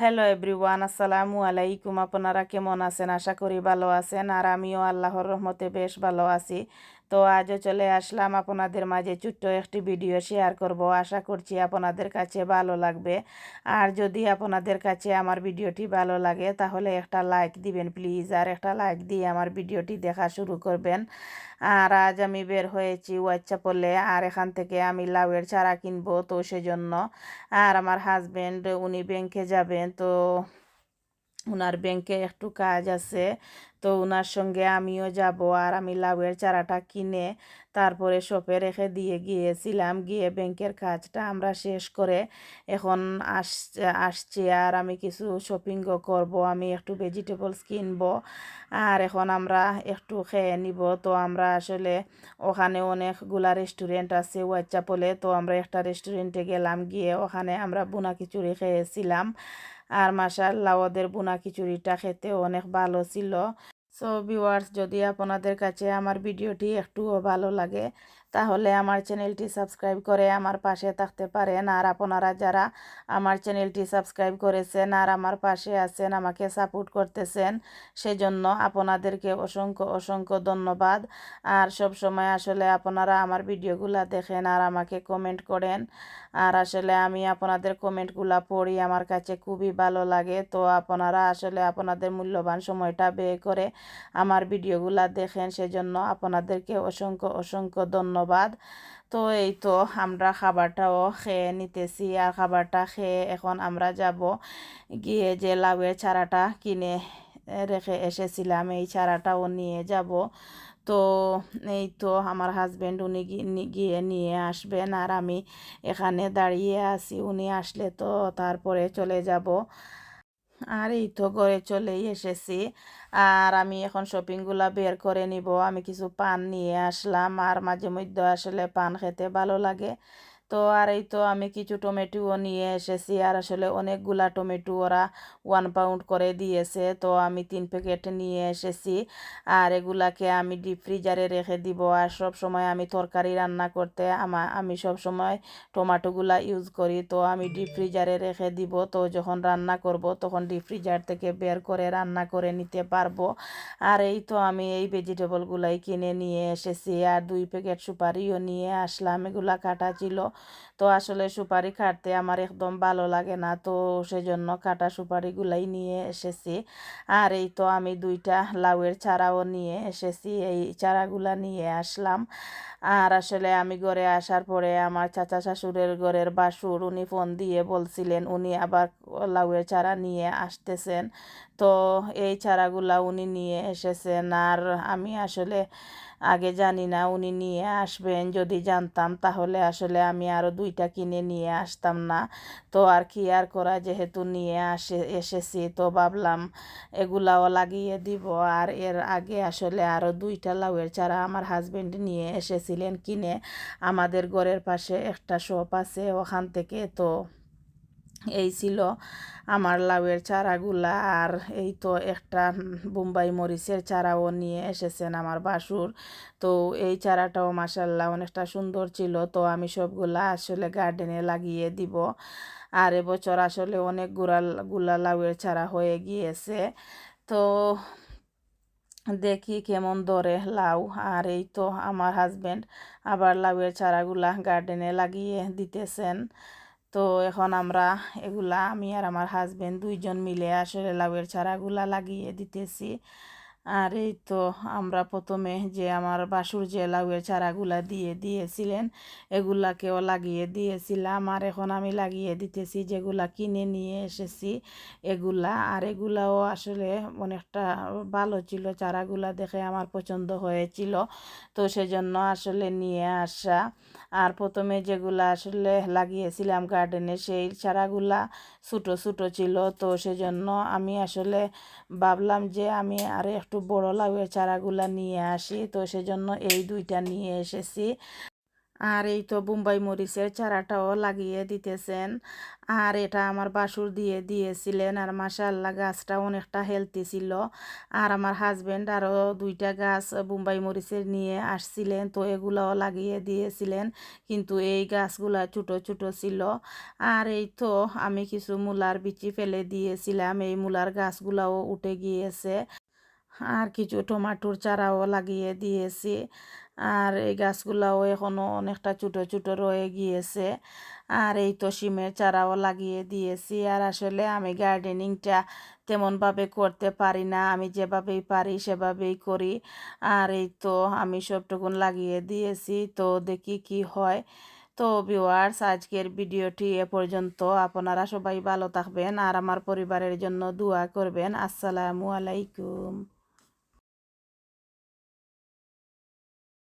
Hello everyone আসসালামু আলাইকুম আপনারা কেমন আছেন? আশা করি ভালো আছেন, আর আমিও আল্লাহর রহমতে বেশ ভালো আছি। তো আজও চলে আসলাম আপনাদের মাঝে ছোট্ট একটি ভিডিও শেয়ার করব। আশা করছি আপনাদের কাছে ভালো লাগবে। আর যদি আপনাদের কাছে আমার ভিডিওটি ভালো লাগে, তাহলে একটা লাইক দিবেন প্লিজ। আর একটা লাইক দিয়ে আমার ভিডিওটি দেখা শুরু করবেন। আর আজ আমি বের হয়েছি পড়লে আর এখান থেকে আমি লাউয়ের চারা কিনবো তো সেজন্য। আর আমার হাজব্যান্ড উনি ব্যাংকে যাবেন, তো ওনার ব্যাংকে একটু কাজ আছে, তো ওনার সঙ্গে আমিও যাব আর আমি লাউয়ের চারাটা কিনে তারপরে শপে রেখে দিয়ে গিয়েছিলাম। গিয়ে ব্যাংকের কাজটা আমরা শেষ করে এখন আস, আসছি আর আমি কিছু শপিংও করব, আমি একটু ভেজিটেবলস কিনবো আর এখন আমরা একটু খেয়ে নিব। তো আমরা আসলে ওখানে অনেকগুলা রেস্টুরেন্ট আছে ওয়াইচাপলে তো আমরা একটা রেস্টুরেন্টে গেলাম, গিয়ে ওখানে আমরা বোনা খিচুড়ি খেয়েছিলাম। আর মাসাল্লাহ ওদের বোনা খিচুড়িটা খেতে অনেক ভালো ছিল। সো ভিওয়ার্স যদি আপনাদের কাছে আমার ভিডিওটি একটুও ভালো লাগে তাহলে আমার চ্যানেলটি সাবস্ক্রাইব করে আমার পাশে থাকতে পারেন। আর আপনারা যারা আমার চ্যানেলটি সাবস্ক্রাইব করেছেন আর আমার পাশে আছেন, আমাকে সাপোর্ট করতেছেন, সেজন্য আপনাদেরকে অসংখ্য অসংখ্য ধন্যবাদ। আর সব সময় আসলে আপনারা আমার ভিডিওগুলো দেখেন আর আমাকে কমেন্ট করেন। আর আসলে আমি আপনাদের কমেন্টগুলো পড়ি, আমার কাছে খুবই ভালো লাগে। তো আপনারা আসলে আপনাদের মূল্যবান সময়টা ব্যয় করে আমার ভিডিওগুলো দেখেন, সেজন্য আপনাদেরকে অসংখ্য অসংখ্য ধন্যবাদ। তো এই তো আমরা খাবারটাও খেয়ে নিতেছি আর খাবারটা খেয়ে এখন আমরা যাব গিয়ে যে লাউয়ের চারাটা কিনে রেখে এসেছিলাম, এই চারাটাও নিয়ে যাব। তো এই তো আমার হাজব্যান্ড উনি গিয়ে নিয়ে আসবেন আর আমি এখানে দাঁড়িয়ে আছি। উনি আসলে তো তারপরে চলে যাব। আর এই তো ঘরে চলেই এসেছি। আর আমি এখন শপিংগুলো বের করে নিব। আমি কিছু পান নিয়ে আসলাম। আর মাঝে মধ্যে আসলে পান খেতে ভালো লাগে। তো আর এই তো আমি কিছু টমেটোও নিয়ে এসেছি। আর আসলে অনেকগুলা টমেটো ওরা ওয়ান পাউন্ড করে দিয়েছে। তো আমি তিন প্যাকেট নিয়ে এসেছি। আর এগুলাকে আমি ডিপ ফ্রিজারে রেখে দিব। আর সব সময় আমি তরকারি রান্না করতে আমা, আমি সব সময় টমাটোগুলা ইউজ করি। তো আমি ডিপ ফ্রিজারে রেখে দিব। তো যখন রান্না করব, তখন ডিপ ফ্রিজার থেকে বের করে রান্না করে নিতে পারব। আর এই তো আমি এই ভেজিটেবলগুলাই কিনে নিয়ে এসেছি। আর দুই প্যাকেট সুপারিও নিয়ে আসলাম। এগুলা কাটা ছিল। তো আসলে সুপারি কাটতে আমার একদম ভালো লাগে না, তো সেজন্য কাটা সুপারিগুলাই নিয়ে এসেছি। আর এই তো আমি দুইটা লাউয়ের চারাও নিয়ে এসেছি, এই চারাগুলা নিয়ে আসলাম। আর আসলে আমি ঘরে আসার পরে আমার চাচা শাশুড়ের ঘরের বাসুর উনি ফোন দিয়ে বলছিলেন, উনি আবার লাউয়ের চারা নিয়ে আসতেছেন। তো এই চারাগুলা উনি নিয়ে এসেছেন। আর আমি আসলে আগে জানি না উনি নিয়ে আসবেন, যদি জানতাম তাহলে আসলে আমি আরও দুইটা কিনে নিয়ে আসতাম না। তো আর কি আর করা, যেহেতু নিয়ে আসে, এসেছি তো ভাবলাম এগুলাও লাগিয়ে দিব। আর এর আগে আসলে আরও দুইটা লাউয়ের চারা আমার হাজব্যান্ড নিয়ে এসেছিলেন কিনে। আমাদের ঘরের পাশে একটা শপ আছে ওখান থেকে তো এই ছিল আমার লাউয়ের চারাগুলা। আর এই তো একটা বোম্বাই মরিচের চারাও নিয়ে এসেছেন আমার বাসুর। তো এই চারাটাও মাসাল্লাহ অনেকটা সুন্দর ছিল। তো আমি সবগুলা আসলে গার্ডেনে লাগিয়ে দিব। আর এবছর আসলে অনেক গুড়া গুলা লাউয়ের চারা হয়ে গিয়েছে। তো দেখি কেমন ধরে লাউ। আর এই তো আমার হাজব্যান্ড আবার লাউয়ের চারাগুলা গার্ডেনে লাগিয়ে দিতেছেন। তো এখন আমরা এগুলা আমি আর আমার হাজবেন্ড দুইজন মিলে আসলে লাউয়ের চারাগুলা লাগিয়ে দিতেছি। আর এই তো আমরা প্রথমে যে আমার বাসুর যে লাউয়ের চারাগুলা দিয়ে দিয়েছিলেন এগুলাকেও লাগিয়ে দিয়েছিলাম। আর এখন আমি লাগিয়ে দিতেছি যেগুলা কিনে নিয়ে এসেছি এগুলা। আর এগুলাও আসলে অনেকটা ভালো ছিল, চারাগুলা দেখে আমার পছন্দ হয়েছিল। তো সেজন্য আসলে নিয়ে আসা। আর প্রথমে যেগুলা আসলে লাগিয়েছিলাম গার্ডেনে সেই চারাগুলা ছোটো ছোটো ছিল। তো সেজন্য আমি আসলে ভাবলাম যে আমি আর একটু বড় লাউয়ের চারাগুলা নিয়ে আসি। তো সেজন্য এই দুইটা নিয়ে এসেছি। আর এই তো বোম্বাই মরিচের চারাটাও লাগিয়ে দিতেছেন। আর এটা আমার বাসুর দিয়ে দিয়েছিলেন। আর মাশাআল্লাহ গাছটা অনেকটা হেলদি ছিল। আর আমার হাজব্যান্ড আরও দুইটা গাছ বোম্বাই মরিচের নিয়ে আসছিলেন। তো এগুলাও লাগিয়ে দিয়েছিলেন। কিন্তু এই গাছগুলা ছোটো ছোটো ছিল। আর এই তো আমি কিছু মূলার বিচি ফেলে দিয়েছিলাম। এই মূলার গাছগুলাও উঠে গিয়েছে। আর কিছু টমাটোর চারাও লাগিয়ে দিয়েছি। আর এই গাছগুলাও এখনও অনেকটা ছোটো ছোটো রয়ে গিয়েছে। আর এই তো শিমের চারাও লাগিয়ে দিয়েছি। আর আসলে আমি গার্ডেনিংটা তেমনভাবে করতে পারি না। আমি যেভাবেই পারি সেভাবেই করি। আর এই তো আমি সবটুকুন লাগিয়ে দিয়েছি। তো দেখি কি হয়। তো ভিউয়ার্স, আজকের ভিডিওটি এ পর্যন্ত। আপনারা সবাই ভালো থাকবেন আর আমার পরিবারের জন্য দোয়া করবেন। আসসালামু আলাইকুম।